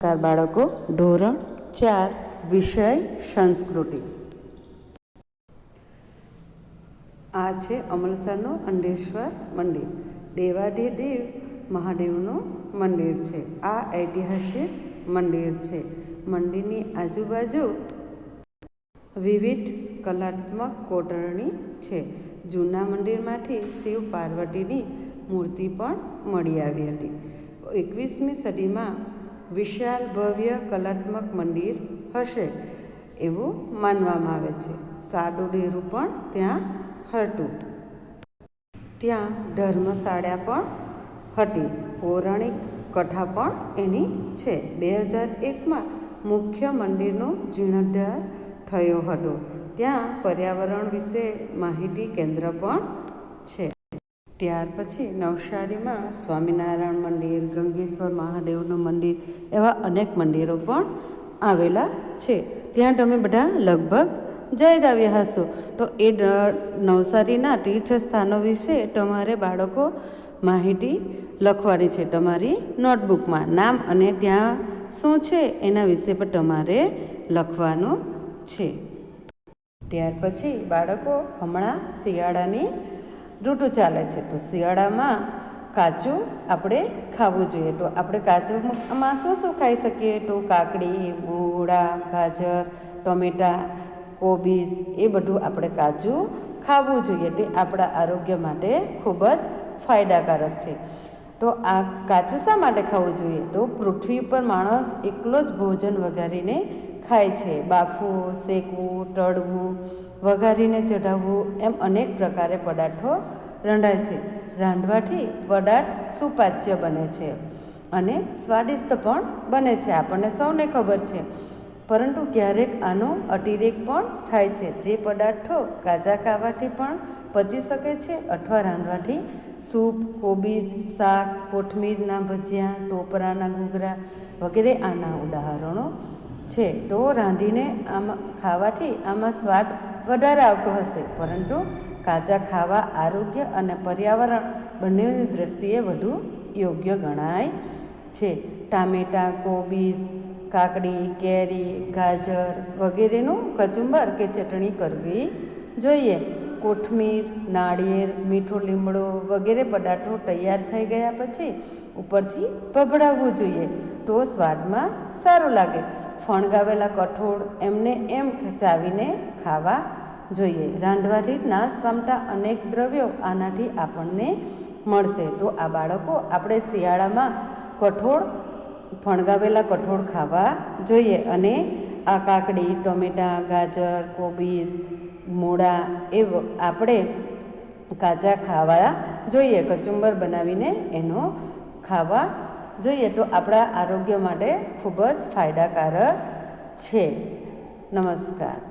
નમસ્કાર બાળકો. ધોરણ ચાર, વિષય સંસ્કૃતિ. આ છે અમલસરનું અંડેશ્વર મંદિર. દેવાધિદેવ મહાદેવનું મંદિર છે. આ ઐતિહાસિક મંદિર છે. મંદિરની આજુબાજુ વિવિધ કલાત્મક કોતરણી છે. જૂના મંદિરમાંથી શિવ પાર્વતીની મૂર્તિ પણ મળી આવી હતી. એકવીસમી સદીમાં વિશાળ ભવ્ય કલાત્મક મંદિર હશે એવું માનવામાં આવે છે. સાદું ડેરું પણ ત્યાં હતું. ત્યાં ધર્મશાળા પણ હતી. પૌરાણિક કથા પણ એની છે. બે હજાર એકમાં મુખ્ય મંદિરનો જીર્ણોદ્ધાર થયો હતો. ત્યાં પર્યાવરણ વિશે માહિતી કેન્દ્ર પણ છે. ત્યાર પછી નવસારીમાં સ્વામિનારાયણ મંદિર, ગંગેશ્વર મહાદેવનું મંદિર એવા અનેક મંદિરો પણ આવેલા છે. ત્યાં તમે બધા લગભગ જઈ જ આવ્યા હશો. તો એ નવસારીના તીર્થસ્થાનો વિશે તમારે બાળકો માહિતી લખવાની છે તમારી નોટબુકમાં. નામ અને ત્યાં શું છે એના વિશે પણ તમારે લખવાનું છે. ત્યાર પછી બાળકો હમણાં શિયાળાની ઋતુ ચાલે છે. તો શિયાળામાં કાચું આપણે ખાવું જોઈએ. તો આપણે કાચુંમાં શું શું ખાઈ શકીએ? તો કાકડી, મૂળા, ગાજર, ટમેટાં, કોબીજ એ બધું આપણે કાચું ખાવું જોઈએ. તે આપણા આરોગ્ય માટે ખૂબ જ ફાયદાકારક છે. તો આ કાચું શા માટે ખાવું જોઈએ? તો પૃથ્વી પર માણસ એકલો જ ભોજન વઘારીને ખાય છે. બાફવું, શેકવું, તળવું, વઘારીને ચઢાવવું, એમ અનેક પ્રકારે પદાર્થો રંધાય છે. રાંધવાથી પદાર્થ સુપાચ્ય બને છે અને સ્વાદિષ્ટ પણ બને છે. આપણને સૌને ખબર છે. પરંતુ ક્યારેક આનો અતિરેક પણ થાય છે. જે પદાર્થો કાચા ખાવાથી પણ પચી શકે છે અથવા રાંધવાથી સૂપ, કોબીજ, શાક, કોથમીરના ભજીયા, ટોપરાના ઘૂઘરા વગેરે આના ઉદાહરણો છે. તો રાંધીને આમાં ખાવાથી આમાં સ્વાદ વધારે આવતો હશે. પરંતુ કાચા ખાવા, આરોગ્ય અને પર્યાવરણ બંનેની દ્રષ્ટિએ વધુ યોગ્ય ગણાય છે. ટામેટાં, કોબીજ, કાકડી, કેરી, ગાજર વગેરેનું કચુંબર કે ચટણી કરવી જોઈએ. કોથમીર, નાળિયેર, મીઠો લીમડો વગેરે પદાર્થો તૈયાર થઈ ગયા પછી ઉપરથી ભભડાવવું જોઈએ. તો સ્વાદમાં સારું લાગે. ફણગાવેલા કઠોળ એમને એમ ચાવીને ખાવા જોઈએ. રાંધવાથી નાશ પામતા અનેક દ્રવ્યો આનાથી આપણને મળશે. તો આ બાળકો આપણે શિયાળામાં કઠોળ, ફણગાવેલા કઠોળ ખાવા જોઈએ અને આ કાકડી, ટમેટાં, ગાજર, કોબીજ, મૂળા એ આપણે કાચા ખાવા જોઈએ. કચુંબર બનાવીને એનો ખાવા જોઈએ તો આપણા આરોગ્ય માટે ખૂબ જ ફાયદાકારક છે. નમસ્કાર.